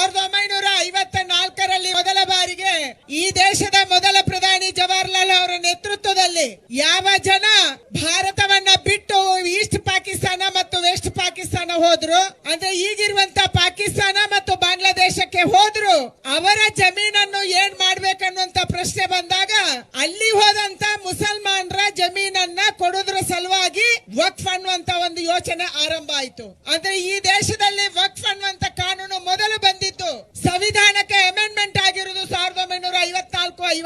ಸಾವಿರದ ಒಂಬೈನೂರ ಐವತ್ತ ನಾಲ್ಕರಲ್ಲಿ ಮೊದಲ ಬಾರಿಗೆ ಈ ದೇಶದ ಮೊದಲ ಪ್ರಧಾನಿ ಜವಾಹರ್ಲಾಲ್ ಅವರ ನೇತೃತ್ವದಲ್ಲಿ ಯಾವ ಜನ ಭಾರತವನ್ನ ಬಿಟ್ಟು ಈಸ್ಟ್ ಪಾಕಿಸ್ತಾನ ಮತ್ತು ವೆಸ್ಟ್ ಪಾಕಿಸ್ತಾನ ಹೋದ್ರು? ಅಂದ್ರೆ ಈಗಿರುವಂತ ಪಾಕಿಸ್ತಾನ ಮತ್ತು ಬಾಂಗ್ಲಾದೇಶಕ್ಕೆ ಹೋದ್ರು? ಅವರ ಜಮೀನನ್ನು ಏನ್ ಮಾಡ್ಬೇಕನ್ನುವಂತ ಪ್ರಶ್ನೆ ಬಂದಾಗ ಅಲ್ಲಿ ಹೋದಂತ ಮುಸಲ್ಮಾನರ ಜಮೀನನ್ನ ಕೊಡೋದ್ರ ಸಲುವಾಗಿ ವಕ್ಫ್ ಅನ್ನುವಂತ ಒಂದು ಯೋಚನೆ ಆರಂಭ ಆಯ್ತು. ಅಂದ್ರೆ ಈ ದೇಶದಲ್ಲಿ ವಕ್ಫ್ ಅನ್ನುವಂತ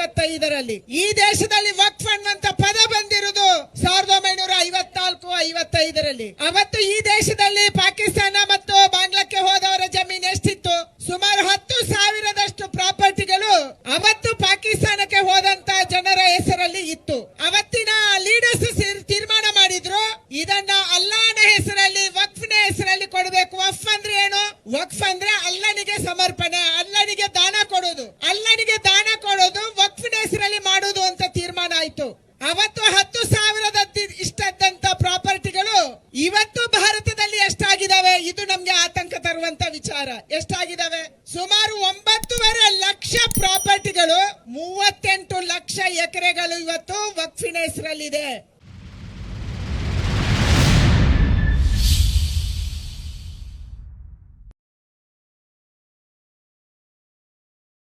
ಐವತ್ತೈದರಲ್ಲಿ ಈ ದೇಶದಲ್ಲಿ ವಕ್ಫ್ ಅನ್ನುವಂತ ಪದ ಬಂದಿರುವುದು ಸಾವಿರದ ಒಂಬೈನೂರ ಐವತ್ನಾಲ್ಕು, ಐವತ್ತೈದರಲ್ಲಿ. ಅವತ್ತು ಈ ದೇಶದಲ್ಲಿ ಪಾಕಿಸ್ತಾನ ಮತ್ತು ಬಾಂಗ್ಲಾಕ್ಕೆ ಹೋದವರ ಜಮೀನು ಎಷ್ಟಿತ್ತು? ಸುಮಾರು ಹತ್ತು ಸಾವಿರದಷ್ಟು ಪ್ರಾಪರ್ಟಿಗಳು ಅವತ್ತು ಪಾಕಿಸ್ತಾನಕ್ಕೆ ಹೋದಂತ ಜನರ ಹೆಸರಲ್ಲಿ ಇತ್ತು. ಅವತ್ತಿನ ಲೀಡರ್ಸ್ ತೀರ್ಮಾನ ಮಾಡಿದ್ರು, ಇದನ್ನ ಅಲ್ಲಾನ ಹೆಸರಲ್ಲಿ, ವಕ್ಫ್ನ ಹೆಸರಲ್ಲಿ ಕೊಡಬೇಕು. ವಕ್ಫ್ ಅಂದ್ರೆ ಏನು? ವಕ್ಫ್ ಅಂದ್ರೆ ಅಲ್ಲನಿಗೆ ಸಮರ್ಪಣೆ, ಅಲ್ಲನಿಗೆ ದಾನ ಅವತ್ತು ಹತ್ತು ಸಾವಿರದ ಇಷ್ಟದಂತ ಪ್ರಾಪರ್ಟಿಗಳು ಇವತ್ತು ಭಾರತದಲ್ಲಿ ಎಷ್ಟಾಗಿದಾವೆ? ಇದು ನಮ್ಗೆ ಆತಂಕ ತರುವಂತ ವಿಚಾರ. ಎಷ್ಟಾಗಿದಾವೆ? ಸುಮಾರು ಒಂಬತ್ತುವರೆ ಲಕ್ಷ ಪ್ರಾಪರ್ಟಿಗಳು, ಮೂವತ್ತೆಂಟು ಲಕ್ಷ ಎಕರೆಗಳು ಇವತ್ತು ವಕ್ಫಿನ ಹೆಸರಲ್ಲಿದೆ